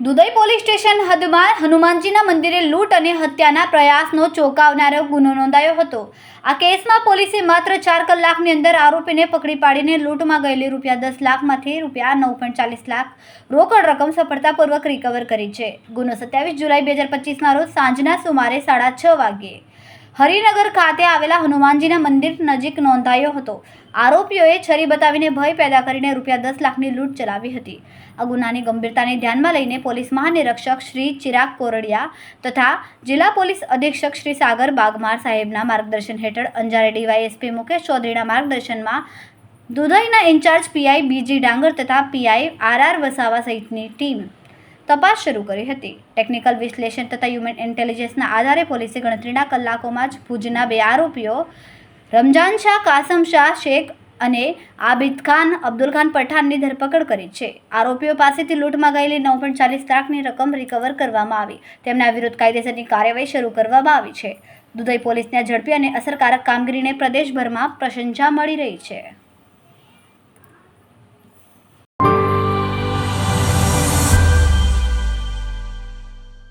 Dudhai police station હદમાં હનુમાનજીના મંદિરે લૂંટ અને હત્યાના પ્રયાસનો ચોંકાવનારો ગુનો નોંધાયો હતો. આ કેસમાં પોલીસે માત્ર ચાર કલાકની અંદર આરોપીને પકડી પાડીને લૂંટમાં ગયેલી રૂપિયા દસ લાખમાંથી રૂપિયા નવ પોઈન્ટ ચાલીસ લાખ રોકડ રકમ સફળતાપૂર્વક રિકવર કરી છે. ગુનો સત્યાવીસ જુલાઈ બે હજાર પચીસના રોજ સાંજના સુમારે સાડા છ વાગ્યે હરિનગર ખાતે આવેલા હનુમાનજીના મંદિર નજીક નોંધાયો હતો. આરોપીઓએ છરી બતાવીને ભય પેદા કરીને રૂપિયા દસ લાખની લૂંટ ચલાવી હતી. આ ગુનાની ગંભીરતાને ધ્યાનમાં લઈને પોલીસ મહાનિરીક્ષક શ્રી ચિરાગ કોરડિયા તથા જિલ્લા પોલીસ અધિક્ષક શ્રી સાગર બાગમાર સાહેબના માર્ગદર્શન હેઠળ અંજારે ડીવાયએસપી મુકેશ ચૌધરીના માર્ગદર્શનમાં દુધઈના incharge PI B G Dangar તથા પીઆઈ આર આર વસાવા સહિતની ટીમ તપાસ શરૂ કરી હતી. ટેકનિકલ વિશ્લેષણ તથા હ્યુમન ઇન્ટેલિજન્સના આધારે પોલીસે ગણતરીના કલાકોમાં જ ભુજના બે આરોપીઓ રમઝાન શાહ, કાસમ શાહ, શેખ અને આબિદ ખાન, અબ્દુલ ખાન પઠાણની ધરપકડ કરી છે. આરોપીઓ પાસેથી લૂંટમાં ગયેલી નવ પોઈન્ટ ચાલીસ લાખની રકમ રિકવર કરવામાં આવી. તેમના વિરુદ્ધ કાયદેસરની કાર્યવાહી શરૂ કરવામાં આવી છે. દુધઈ પોલીસને ઝડપી અને અસરકારક કામગીરીને પ્રદેશભરમાં પ્રશંસા મળી રહી છે.